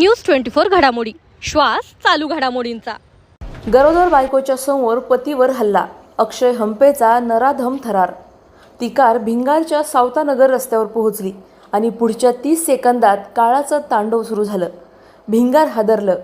News twenty four घडामोडी. श्वास चालू घडामोडींचा. गरोदर बायकोच्या समोर पतीवर हल्ला. अक्षय हंपेचा नराधम थरार. ती कार भिंगारच्या सावतानगर रस्त्यावर पोहोचली आणि पुढच्या तीस सेकंदात काळाचं तांडव सुरू झालं. भिंगार हादरलं.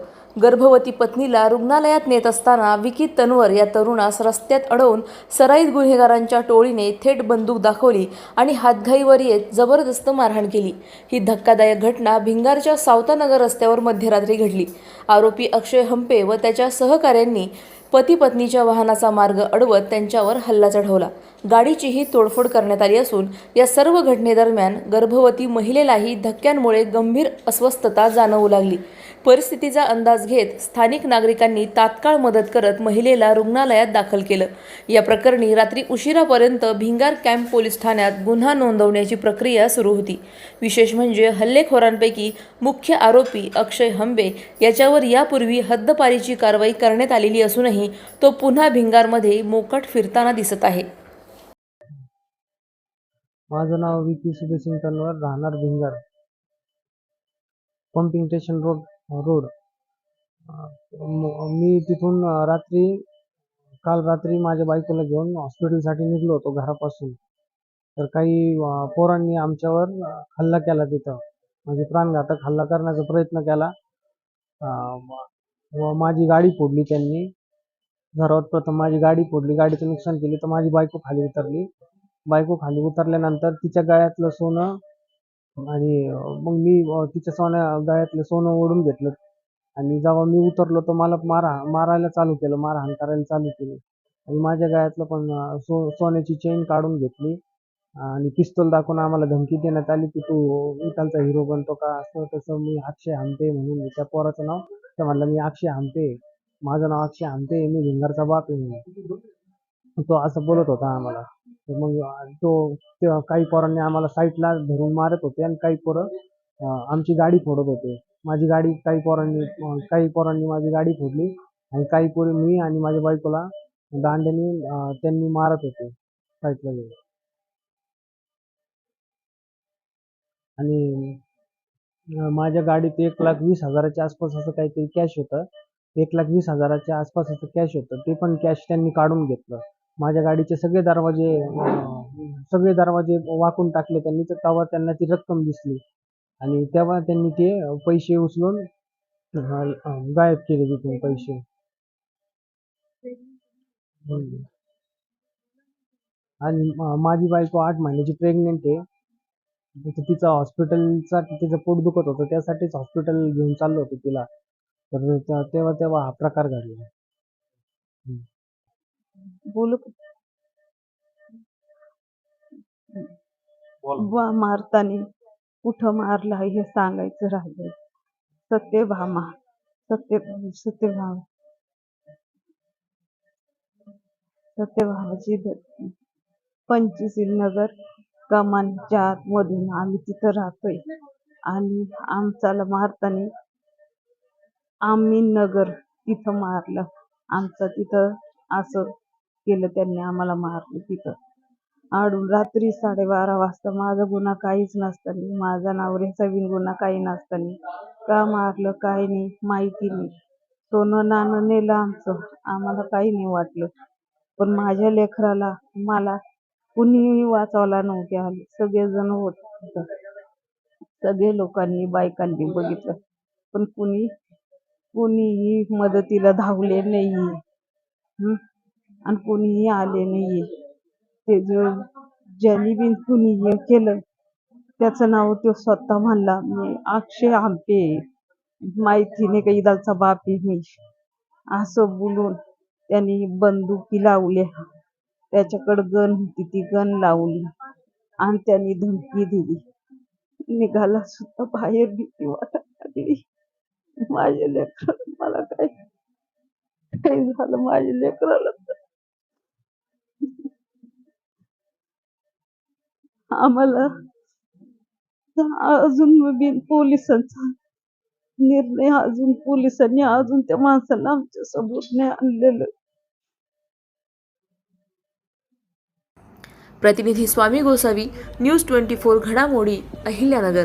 गर्भवती पत्नीला रुग्णालयात नेत असताना विकी तन्वर या तरुणास रस्त्यात अडवून सराईत गुन्हेगारांच्या टोळीने थेट बंदूक दाखवली आणि हातघाईवर येत जबरदस्त मारहाण केली. ही धक्कादायक घटना भिंगारच्या सावतानगर रस्त्यावर मध्यरात्री घडली. आरोपी अक्षय हंपे व त्याच्या सहकाऱ्यांनी पती पत्नीच्या वाहनाचा मार्ग अडवत त्यांच्यावर हल्ला चढवला. गाडीचीही तोडफोड करण्यात आली असून या सर्व घटनेदरम्यान गर्भवती महिलेलाही धक्क्यांमुळे गंभीर अस्वस्थता जाणवू लागली. परिस्थितीचा अंदाज घेत स्थानिक नागरिकांनी तात्काळ मदत करत महिलेला रुग्णालयात दाखल केलं. या प्रकरणी रात्री उशिरापर्यंत भिंगार कॅम्प पोलीस ठाण्यात गुन्हा नोंदवण्याची प्रक्रिया सुरू होती. विशेष म्हणजे हल्लेखोरांपैकी मुख्य आरोपी अक्षय हंबे याच्यावर यापूर्वी हद्दपारीची कारवाई करण्यात आलेली असूनही तो पुन्हा भिंगारमध्ये मोकट फिरताना दिसत आहे. माझं नाव विकी सुभेसिंग तनवर राहणार Bhingar. Pumping station road road. मी तिथून रात्री काल रात्री माझ्या बायकोला घेऊन हॉस्पिटलसाठी निघलो होतो घरापासून. तर काही पोरांनी आमच्यावर हल्ला केला तिथं. म्हणजे प्राणघातक हल्ला करण्याचा प्रयत्न केला. माझी गाडी फोडली त्यांनी. सर्वात प्रथम माझी गाडी फोडली. गाडीचं नुकसान केली तर माझी बायको खाली उतरली. बायको खाली उतरल्यानंतर तिच्या गळ्यातलं सोनं आणि मग मी तिच्या सोन्या गळ्यातलं सोनं ओढून घेतलं. आणि जेव्हा मी उतरलो तर मला मारा मारायला चालू केलं. मारहाण करायला चालू केली. आणि माझ्या गळ्यातलं पण सो सोन्याची चेन काढून घेतली. आणि पिस्तूल दाखवून आम्हाला धमकी देण्यात आली की तू विठालचा हिरो बनतो का? असं तसं मी अक्षय हमते म्हणून त्या पोराचं नाव ते म्हणलं मी अक्षय हमते माझं नाव अक्षय हामते मी भिंगारचा बाप आहे तो असं बोलत होता आम्हाला. मग तो काही पोरांनी आम्हाला साईटला धरून मारत होते आणि काही पोरं आमची गाडी फोडत होते. माझी गाडी काही पोरांनी काही पोरांनी माझी गाडी फोडली आणि काही पोरी मी आणि माझ्या बायकोला दांड्याने त्यांनी मारत होते साईटला गेले आणि माझ्या गाडीत एक लाख वीस हजाराच्या आसपास असं काहीतरी कॅश होतं. एक लाख वीस हजाराच्या आसपास कॅश होतं. ते पण कॅश त्यांनी काढून घेतलं. माझ्या गाडीचे सगळे दरवाजे सगळे दरवाजे वाकून टाकले त्यांनी. तर तेव्हा त्यांना ती रक्कम दिसली. आणि तेव्हा त्यांनी ते पैसे उचलून गायब केले तिथून पैसे. आणि माझी बायको आठ महिन्याची प्रेग्नेंट आहे. तिचा हॉस्पिटलचा तिचं पोट दुखत होतं. त्यासाठीच हॉस्पिटल घेऊन चाललो होतो तिला. तर त्या- तेव्हा तेव्हा हा प्रकार घडला. बोलू वा मारतानी कुठं मारला हे सांगायचं राहिलं सत्यभामा सत्य सत्यभामा सत्यभामाची द- पंचशील नगर कमानच्या आतमधून आम्ही तिथं राहतोय. आणि आमचाला मारतानी आम्ही नगर तिथं मारलं. आमचं तिथं असं केलं त्यांनी आम्हाला मारलं तिथं. आडून रात्री साडेबारा वाजता माझा गुन्हा काहीच नसताना माझा नवऱ्याचा बी गुन्हा काही नसताना का मारलं काय नाही माहिती नाही सोनं नाणं नेलं आमचं आम्हाला काही नाही वाटलं. पण माझ्या लेकराला मला कुणीही वाचवला नव्हते आले सगळेजण होत. सगळे लोकांनी बायकांनी बघितलं. पण कुणी कोणीही मदतीला धावले नाही. आणि कोणीही आले नाही. ते जो ज्यांनी बी कुणी हे केलं त्याचं नाव तो स्वतः म्हणला मी अक्षय आंबे माहिती नाही का इदालचा बाप आहे मी. असं बोलून त्यांनी बंदुकी लावल्या त्याच्याकडं गन होती ती गन लावली आणि त्यांनी धमकी दिली. निघाला सुद्धा बाहेर भीती वाटत लागली. माझे लेकराला मला काय काही झालं माझे लेकराला आम्हाला अजून बिन पोलिसांचा निर्णय अजून पोलिसांनी अजून त्या माणसाला आमच्यासमोर नाही आणलेलं. प्रतिनिधी Swami Gosavi news twenty four घडामोडी अहिल्यानगर.